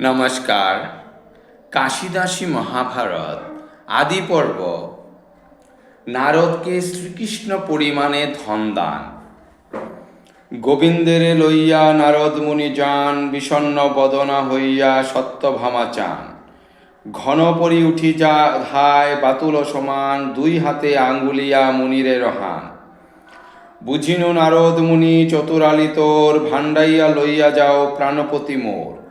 নমস্কার। কাশিদাসী মহাভারত, আদি পর্ব। নারদকে শ্রীকৃষ্ণ পরিমাণে ধন দান গোবিন্দেরে লইয়া নারদ মুনি যান, বিষণ্ণ বদনা হইয়া সত্যভামা চান ঘন পরি উঠি যা ধায়, বাতুল সমান, দুই হাতে আঙ্গুলিয়া মুনিরে রহান। বুঝিনু নারদ মুনি চতুরালি তোর, ভাণ্ডাইয়া লইয়া যাও প্রাণপতি মোর।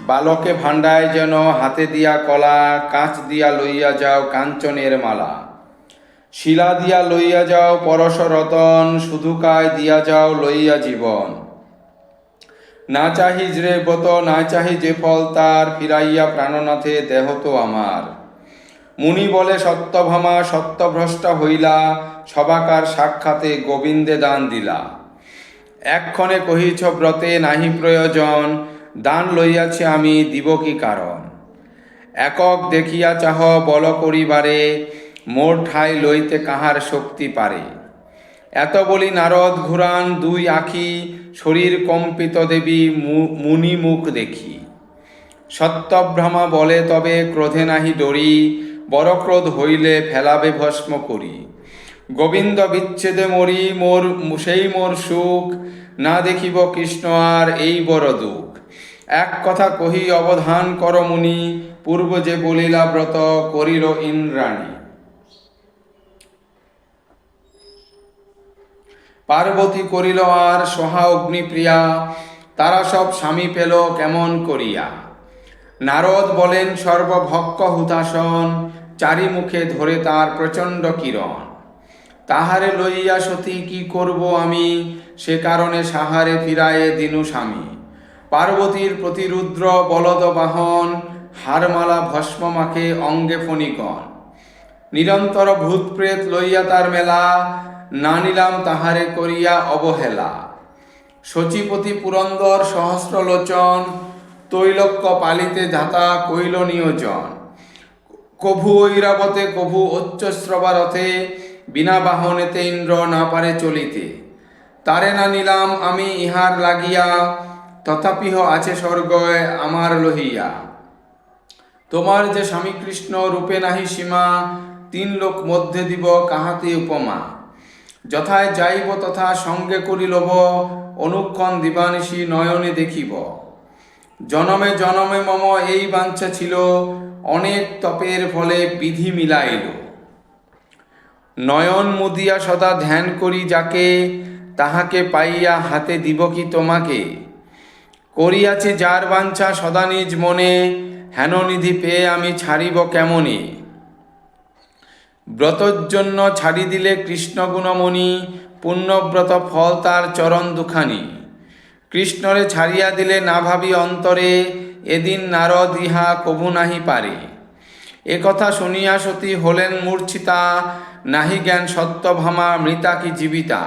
বালকে ভাণ্ডায় যেন হাতে দিয়া কলা, কাঁচ দিয়া লইয়া যাও কাঞ্চনের মালা। শিলা দিয়া লইয়া যাও পরশ রতন শুধুকায় দিয়া যাও লইয়া জীবন। না চাহি যে ব্রত, না চাহি যে ফল, তার ফিরাইয়া প্রাণনাথে দেহ তো আমার। মুনি বলে, সত্যভামা, সত্যভ্রষ্টা হইলা, সবাকার সাক্ষাতে গোবিন্দে দান দিলা। এক্ষণে কহিছ, ব্রতে নাহি প্রয়োজন দান লইয়াছি আমি, দিব কি কারণ? একক দেখিয়া চাহ বল করিবারে, মোর ঠাই লইতে কাহার শক্তি পারে? এত বলি নারদ ঘুরান, দুই আখি, শরীর কম্পিত দেবী মুনি মুখ দেখি। সত্যভ্রমা বলে, তবে ক্রোধে নাহি ডরি বড় ক্রোধ হইলে ফেলাবে ভস্ম করি। গোবিন্দ বিচ্ছেদে মরি, মোর, সেই মোর সুখ, না দেখিব কৃষ্ণ আর এই বড় দুঃখ। এক কথা কহি অবধান কর মুনি, পূর্ব যে বলিলা ব্রত করিল ইন্দ্রাণী। পার্বতী করিল আর সোহা অগ্নিপ্রিয়া, তারা সব স্বামী পেল কেমন করিয়া। নারদ বলেন সর্বভক্ষ হুতাসন চারিমুখে ধরে তার প্রচণ্ড কিরণ। তাহারে লইয়া সতী কি করব আমি? সে কারণে সাহারে ফিরায়ে দিনু স্বামী। পার্বতীর প্রতিরুদ্র বলদ বাহন, হারমালা ভস্ম মাখে অঙ্গে ফণিকণ। নিরন্তর ভূত প্রেত লইয়া তার মেলা, না নিলাম তাহারে করিয়া অবহেলা। সচিপতি পুরন্দর সহস্রলোচন, তৈলক্য পালিতে ধাতা কৈল নিয়োজন। কভু ঐরাবতে কভু উচ্চশ্রবারথে বিনা বাহনেতে ইন্দ্র না পারে চলিতে। তারে না নিলাম আমি ইহার লাগিয়া তথাপিহ আছে স্বর্গয় আমার লহিয়া। তোমার যে স্বামী কৃষ্ণ, রূপে নাহি সীমা, তিন লোক মধ্যে দিব কাহাতে উপমা। যথায় যাইব তথা সঙ্গে করি লব অনুক্ষণ দিবানিশি নয়নে দেখিব। জনমে জনমে মম এই বাঞ্ছা ছিল, অনেক তপের ফলে বিধি মিলাইল। নয়ন মুদিয়া সদা ধ্যান করি যাকে, তাহাকে পাইয়া হাতে দিব কি তোমাকে? করিয়াছে যার বাঞ্ছা সদা নিজ মনে, হেন নিধি পেয়ে আমি ছাড়িব কেমনে? ব্রতর জন্য ছাড়ি দিলে কৃষ্ণ গুণমণি, পুণ্যব্রত ফল তার চরণ দুখানি। কৃষ্ণরে ছাড়িয়া দিলে না ভাবি অন্তরে, এদিন নারদ ইহা কভু নাহি পারে। এ কথা শুনিয়া সতী হলেন মূর্ছিতা, নাহি জ্ঞান সত্যভামা মৃতা কি জীবিতা?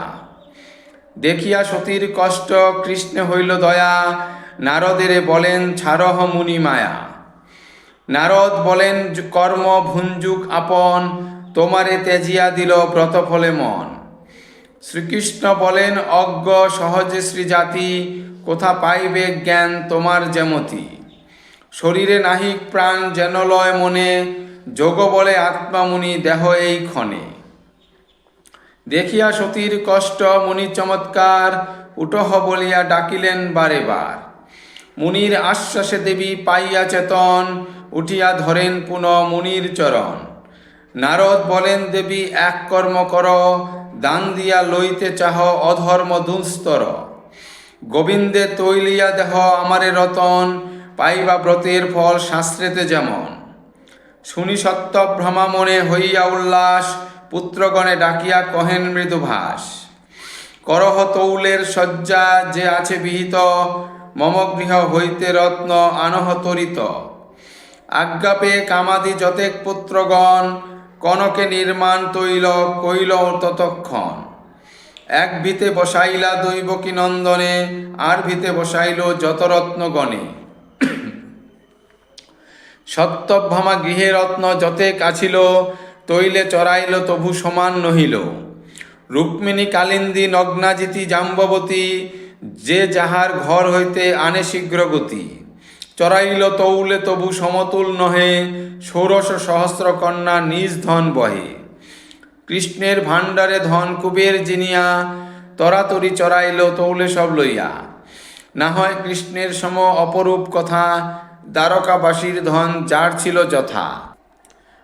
দেখিয়া সতীর কষ্ট কৃষ্ণে হইল দয়া নারদেরে বলেন ছারহ মুনি মায়া। নারদ বলেন, কর্ম ভুঞ্জুক আপন, তোমারে তেজিয়া দিল ব্রত ফলে মন। শ্রীকৃষ্ণ বলেন, অজ্ঞ, সহজে শ্রীজাতি, কোথা পাইবে জ্ঞান তোমার যেমতি শরীরে নাহিক প্রাণ যেন লয় মনে, যোগ বলে আত্মামুনি দেহ এই ক্ষণে। দেখিয়া সতীর কষ্ট মুনি চমৎকার উটহ বলিয়া ডাকিলেন বারে বার মুনির আশ্বাসে দেবী পাইয়া চেতন, উঠিয়া ধরেন পুন মুনির চরণ। নারদ বলেন, দেবী, এক কর্ম কর, দান দিয়া লইতে চাহ অধর্ম দুস্তর গোবিন্দে তৈলিয়া দেহ আমারে রতন, পাইবা ব্রতের ফল শাস্ত্রেতে যেমন। শুনি সত্য ভ্রমা মনে হইয়া উল্লাস, পুত্রগণে ডাকিয়া কহেন মৃদুভাস করহ তৌলের শয্যা যে আছে বিহিত মম গৃহ হইতে রত্ন আনহ তরিত আজ্ঞা পেয়ে কামাদি যতেক পুত্রগণ, কনকে নির্মাণ তৈল কইল ততক্ষণ। এক ভিতে বসাইলা দৈবকী নন্দনে, আর ভিতে বসাইল যত রত্নগণে সত্যভামা গৃহে রত্ন যতেক আছিল, তৈলে চড়াইল তবু সমান নহিল। রুক্মিণী কালিন্দী নগ্নাজিতি জাম্ববতী যে যাহার ঘর হইতে আনে শীঘ্র গতি। চড়াইল তৌলে তবু সমতুল নহে, ষোড়শ সহস্র কন্যা নিজ ধন বহে। কৃষ্ণের ভাণ্ডারে ধন কুবের জিনিয়া তরাতরি চড়াইল তৌলে সব লইয়া। না হয় কৃষ্ণের সম অপরূপ কথা, দ্বারকাবাসীর ধন যার ছিল যথা।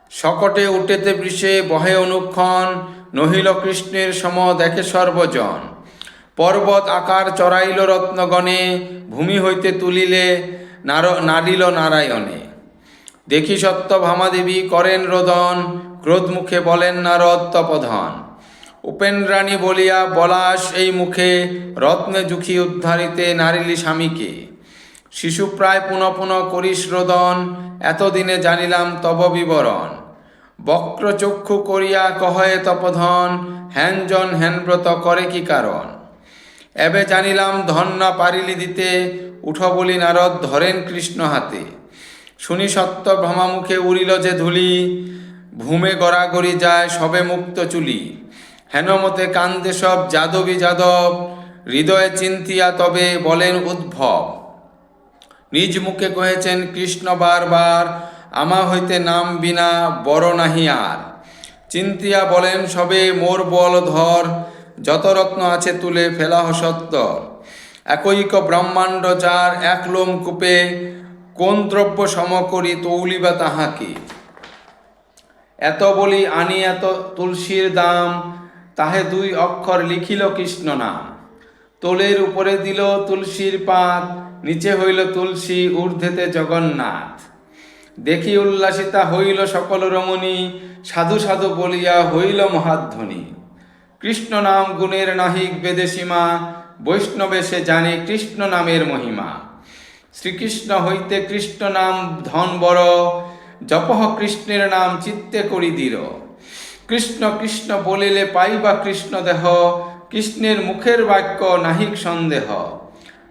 শকটে উঠেতে বৃষে বহে অনুক্ষণ, নহিল কৃষ্ণের সম দেখে সর্বজন। পর্বত আকার চড়াইল রত্নগণে, ভূমি হইতে তুলিলে নার নারিল নারায়ণে। দেখি সত্য ভামাদেবী করেন রোদন, ক্রোধ মুখে বলেন নারদ তপধন। উপেন্দ্রাণী বলিয়া, বলাস এই মুখে, রত্নে জুখি উদ্ধারিতে নারিলি স্বামীকে। শিশু প্রায় পুনঃ পুনঃ করিস রোদন, এতদিনে জানিলাম তব বিবরণ। বক্রচক্ষু করিয়া কহে তপধন, হ্যানজন হ্যানব্রত করে কি কারণ? এবে জানিলাম ধন্য পারিলি দিতে, উঠ বলি নারদ ধরেন কৃষ্ণ হাতে। শুনি সত্য ভ্রমামুখে উড়িল যে ধুলি, ভূমে গড়াগড়ি যায় সবে মুক্ত চুলি। হেনমতে কান্দে সব যাদবী যাদব, হৃদয়ে চিন্তিয়া তবে বলেন উদ্ভব। নিজ মুখে কহেছেন কৃষ্ণ বারবার, আমা হইতে নাম বিনা বড় নাহি আর। চিন্তিয়া বলেন সবে মোর বল ধর যত রত্ন আছে তুলে ফেলাহ সত্তর একৈক ব্রহ্মাণ্ড যার এক লোম কূপে কোন দ্রব্য সম করি তৌলিবা তাহাকে। এত বলি আনি এত তুলসীর দাম, তাহে দুই অক্ষর লিখিল কৃষ্ণ নাম। তোলের উপরে দিল তুলসীর পাত, নিচে হইল তুলসী ঊর্ধ্বেতে জগন্নাথ। দেখি উল্লাসিতা হইল সকল রমণী, সাধু সাধু বলিয়া হইল মহাধ্বনি। কৃষ্ণ নাম গুণের নাহিক বেদে সীমা, বৈষ্ণবে সে জানে কৃষ্ণ নামের মহিমা। শ্রীকৃষ্ণ হইতে কৃষ্ণ নাম ধন বড়, জপহ কৃষ্ণের নাম চিত্তে করি দৃঢ়। কৃষ্ণ কৃষ্ণ বলিলে পাইবা কৃষ্ণ দেহ, কৃষ্ণের মুখের বাক্য নাহিক সন্দেহ।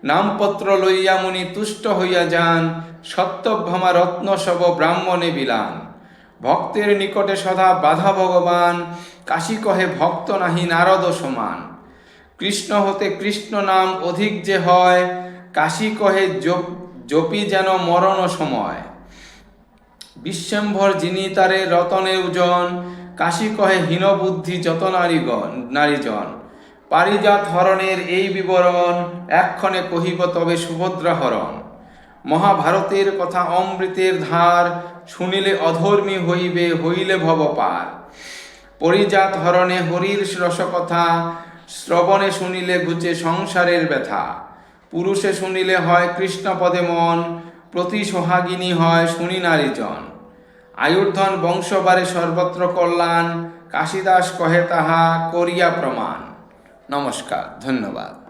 নামপত্র লইয়া মুনি তুষ্ট হইয়া যান সত্যভ্রমা রত্ন সব ব্রাহ্মণে বিলান। ভক্তের নিকটে সদা বাধা ভগবান, কাশী কহে ভক্ত নাহি নারদ সমান। কৃষ্ণ হতে কৃষ্ণ নাম অধিক যে হয়, কাশী কহে জপ যেন মরণ সময়। বিশ্বম্ভর যিনি তারে রতনে ওজন কাশী কহে হীন বুদ্ধি যত নারীগণ নারীজন। পারিজাত হরণের এই বিবরণ এক্ষণে কহিব তবে সুভদ্রা হরণ। মহাভারতের কথা অমৃতের ধার শুনিলে অধর্মী হইবে, হইলে ভবপার। পরিজাত হরণে হরির রসকথা, শ্রবণে শুনিলে ঘুচে সংসারের ব্যথা। পুরুষে শুনিলে হয় কৃষ্ণপদে মন, প্রতি সোহাগিনী হয় শুনি নারীজন আয়ুর্ধন বংশবারে সর্বত্র কল্যাণ, কাশিদাস কহে তাহা করিয়া প্রমাণ। নমস্কার, ধন্যবাদ।